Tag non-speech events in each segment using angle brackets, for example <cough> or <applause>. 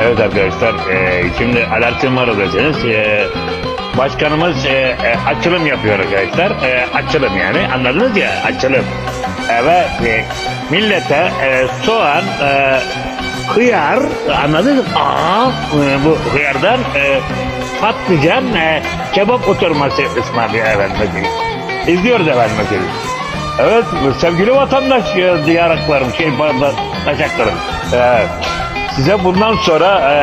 Evet arkadaşlar, e, şimdi alertim var derseniz e, başkanımız e, e, açılım yapıyor arkadaşlar. E, açılım yani anladınız ya açılım. E, ve e, millete e, soğan, e, hıyar anladınız mı? Aa, e, bu hıyardan e, patlıcan e, kebap oturması ısmarlıyor efendim. İzliyoruz efendim. Evet sevgili vatandaş e, diyarıklarım, şey taşaklarım. E, size bundan sonra e,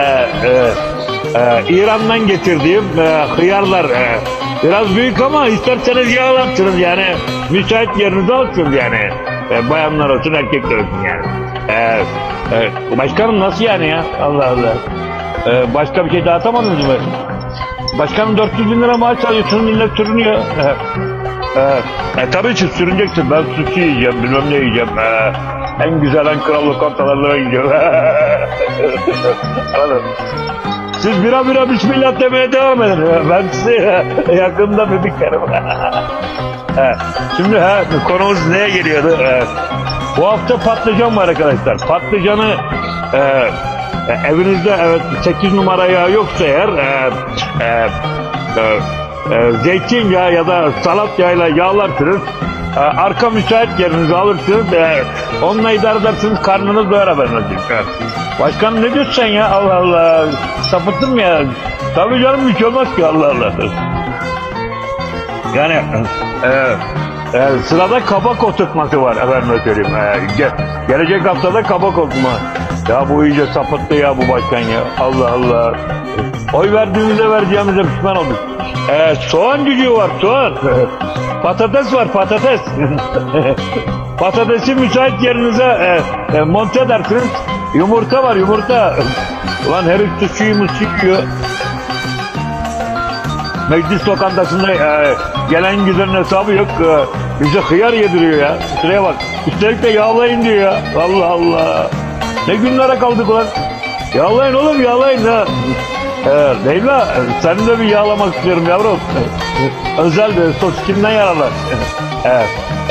e, e, İran'dan getirdiğim e, hıyarlar e, biraz büyük ama isterseniz yağlarsınız yani müsait yerinize alırsınız yani. E, bayanlar olsun erkekler olsun yani. E, e, başkanım nasıl yani ya? Allah Allah. E, başka bir şey dağıtamadınız mı? Başkanım 400 bin lira maaş alıyorsunuz millet sürünüyor. E, e, e, tabii ki sürüneceksin. Ben sushi yiyeceğim, bilmem ne yiyeceğim. E, en güzel, en kral lokantalarına gideceğim. <laughs> Anladın? Siz bira bira bismillah demeye devam edin. Ben size <laughs> yakında bir bikerim. He, <laughs> Şimdi he, konumuz neye geliyordu? Bu hafta patlıcan var arkadaşlar. Patlıcanı e, e, evinizde evet 8 numara yağ yoksa eğer e, e, e, e, zeytinyağı ya da salat yağıyla yağlarsınız. E, arka müsait yerinize alırsınız. E, onunla idare edersiniz. Karnınız doyar haberin olsun. Evet. Başkanım ne diyorsun sen ya? Allah Allah. Sapıttın mı ya? Tabii canım hiç olmaz ki Allah Allah. Yani e, e, sırada kabak oturtması var efendim söyleyeyim. E, ge- gelecek haftada kabak oturtma. Ya bu iyice sapıttı ya bu başkan ya. Allah Allah. Oy verdiğimize vereceğimize pişman olduk. E, soğan cücüğü var soğan. <laughs> patates var patates. <laughs> Patatesi müsait yerinize e, e, monte edersiniz. Yumurta var yumurta. Ulan herif suçuyu musuyor. Meclis lokantasında e, gelen gidenin hesabı yok. E, bize hıyar yediriyor ya. Şuraya bak. Üstelik de yağlayın diyor ya. Allah Allah. Ne günlere kaldık ulan. Yağlayın oğlum yağlayın ha. E, Leyla seni de bir yağlamak istiyorum yavrum. Özel bir sos kimden yaralar? E,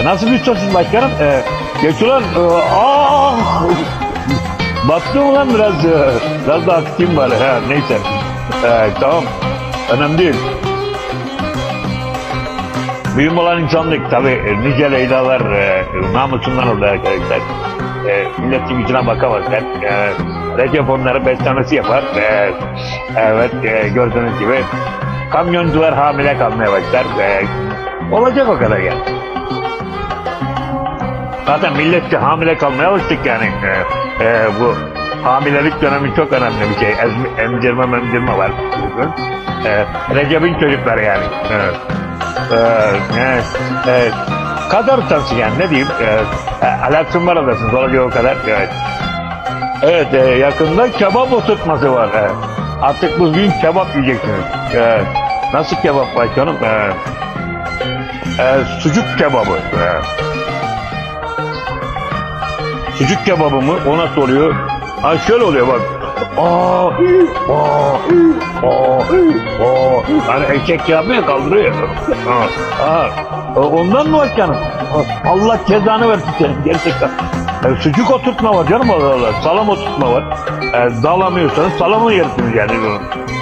nasıl bir sosis başkanım? E, geç ulan. E, ah! Battı mı lan biraz? E, biraz da akıtayım bari. Ha, neyse. E, tamam. Önemli değil. Mühim olan insanlık tabi nice Leylalar e, namusundan oldu arkadaşlar. E, milletin yüzüne bakamazlar. E, Recep onları beslemesi yapar. E, evet e, gördüğünüz gibi kamyoncular hamile kalmaya başlar. E, olacak o kadar yani. Zaten milletçe hamile kalmaya alıştık yani. E, e, bu hamilelik dönemi çok önemli bir şey. Ezmi, emzirme memzirme var. E, Recep'in çocukları yani. Evet. Ee, evet, evet. Kadar utansın yani ne diyeyim. Ee, Alaaddin var adasınız olacak o kadar. Evet. Evet e, yakında kebap oturtması var. Evet. Artık bugün kebap yiyeceksiniz. Evet. Nasıl kebap başkanım? Evet. Ee, sucuk kebabı. Evet. Sucuk kebabı mı? O nasıl oluyor? Ha şöyle oluyor bak. Aa, aa, aa, aa. Hani eşek yapmıyor kaldırıyor. Ha, ha. E, Ondan mı başkanım? Allah cezanı versin senin gerçekten. E, sucuk oturtma var canım Allah. Salam oturtma var. E, dalamıyorsanız salamı yersiniz yani.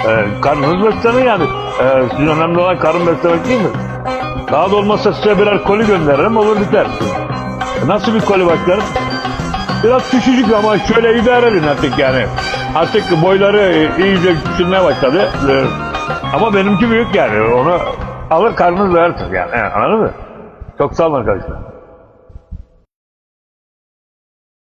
E, karnınız beslenir yani. E, sizin önemli olan karın beslemek değil mi? Daha da olmazsa size birer koli gönderirim olur biter. E, nasıl bir koli başlarım? Biraz küçücük ama şöyle idare edin artık yani. Artık boyları iyice küçülmeye başladı. Ee, Ama benimki büyük yani. Onu alır karnınız doyarsınız yani. He, anladın mı? Çok sağ olun arkadaşlar.